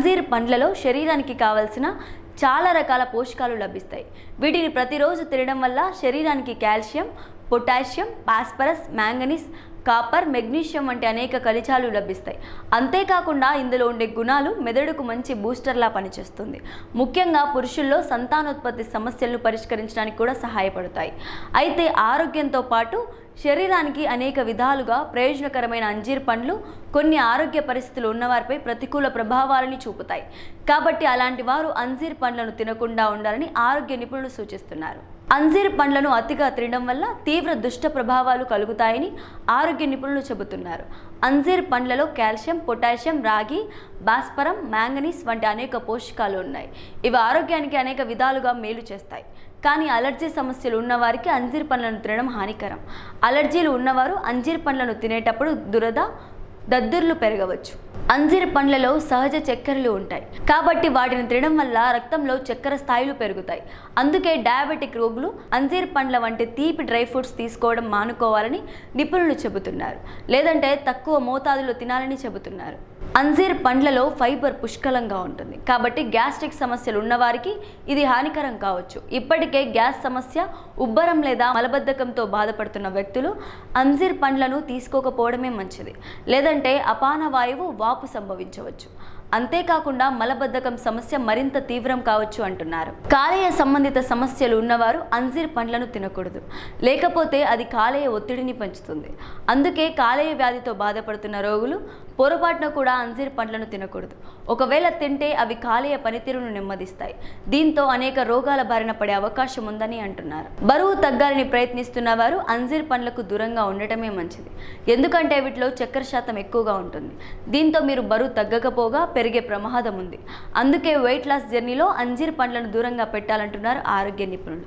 అంజీర్ పండ్లలో శరీరానికి కావలసిన చాలా రకాల పోషకాలు లభిస్తాయి. వీటిని ప్రతిరోజు తినడం వల్ల శరీరానికి calcium potassium phosphorus manganese copper magnesium వంటి అనేక ఖనిజాలు లభిస్తాయి. అంతేకాకుండా ఇందులో ఉండే గుణాలు మెదడుకు మంచి బూస్టర్లా పనిచేస్తుంది. ముఖ్యంగా పురుషుల్లో సంతానోత్పత్తి సమస్యలను పరిష్కరించడానికి కూడా సహాయపడతాయి. అయితే ఆరోగ్యంతో పాటు శరీరానికి అనేక విధాలుగా ప్రయోజనకరమైన అంజీర్ పండ్లు కొన్ని ఆరోగ్య పరిస్థితులు ఉన్నవారిపై ప్రతికూల ప్రభావాలని చూపుతాయి. కాబట్టి అలాంటి వారు అంజీర్ పండ్లను తినకుండా ఉండాలని ఆరోగ్య నిపుణులు సూచిస్తున్నారు. అంజీర్ పండ్లను అతిగా తినడం వల్ల తీవ్ర దుష్ట ప్రభావాలు కలుగుతాయని ఆరోగ్య నిపుణులు చెబుతున్నారు. అంజీర్ పండ్లలో కాల్షియం పొటాషియం రాగి భాస్వరం మ్యాంగనీస్ వంటి అనేక పోషకాలు ఉన్నాయి. ఇవి ఆరోగ్యానికి అనేక విధాలుగా మేలు చేస్తాయి. కానీ అలర్జీ సమస్యలు ఉన్నవారికి అంజీర్ పండ్లను తినడం హానికరం. అలర్జీలు ఉన్నవారు అంజీర్ పండ్లను తినేటప్పుడు దురద దద్దుర్లు పెరగవచ్చు. అంజీర్ పండ్లలో సహజ చక్కెరలు ఉంటాయి. కాబట్టి వాటిని తినడం వల్ల రక్తంలో చక్కెర స్థాయిలు పెరుగుతాయి. అందుకే డయాబెటిక్ రోగులు అంజీర్ పండ్ల వంటి తీపి డ్రై ఫ్రూట్స్ తీసుకోవడం మానుకోవాలని నిపుణులు చెబుతున్నారు. లేదంటే తక్కువ మోతాదులో తినాలని చెబుతున్నారు. అంజీర్ పండ్లలో ఫైబర్ పుష్కలంగా ఉంటుంది. కాబట్టి గ్యాస్ట్రిక్ సమస్యలు ఉన్నవారికి ఇది హానికరం కావచ్చు. ఇప్పటికే గ్యాస్ సమస్య ఉబ్బరం లేదా మలబద్ధకంతో బాధపడుతున్న వ్యక్తులు అంజీర్ పండ్లను తీసుకోకపోవడమే మంచిది. లేదంటే అపాన వాయువు వాపు సంభవించవచ్చు. అంతేకాకుండా మలబద్ధకం సమస్య మరింత తీవ్రం కావచ్చు అంటున్నారు. కాలేయ సంబంధిత సమస్యలు ఉన్నవారు అంజీర్ పండ్లను తినకూడదు. లేకపోతే అది కాలేయ ఒత్తిడిని పెంచుతుంది. అందుకే కాలేయ వ్యాధితో బాధపడుతున్న రోగులు పొరపాటున కూడా అంజీర్ పండ్లను తినకూడదు. ఒకవేళ తింటే అవి కాలేయ పనితీరును నెమ్మదిస్తాయి. దీంతో అనేక రోగాల బారిన పడే అవకాశం ఉందని అంటున్నారు. బరువు తగ్గాలని ప్రయత్నిస్తున్న వారు అంజీర్ పండ్లకు దూరంగా ఉండటమే మంచిది. ఎందుకంటే వీటిలో చక్కెర శాతం ఎక్కువగా ఉంటుంది. దీంతో మీరు బరువు తగ్గకపోగా పెరిగే ప్రమాదం ఉంది. అందుకే వెయిట్ లాస్ జర్నీలో అంజీర్ పండ్లను దూరంగా పెట్టాలంటున్నారు ఆరోగ్య నిపుణులు.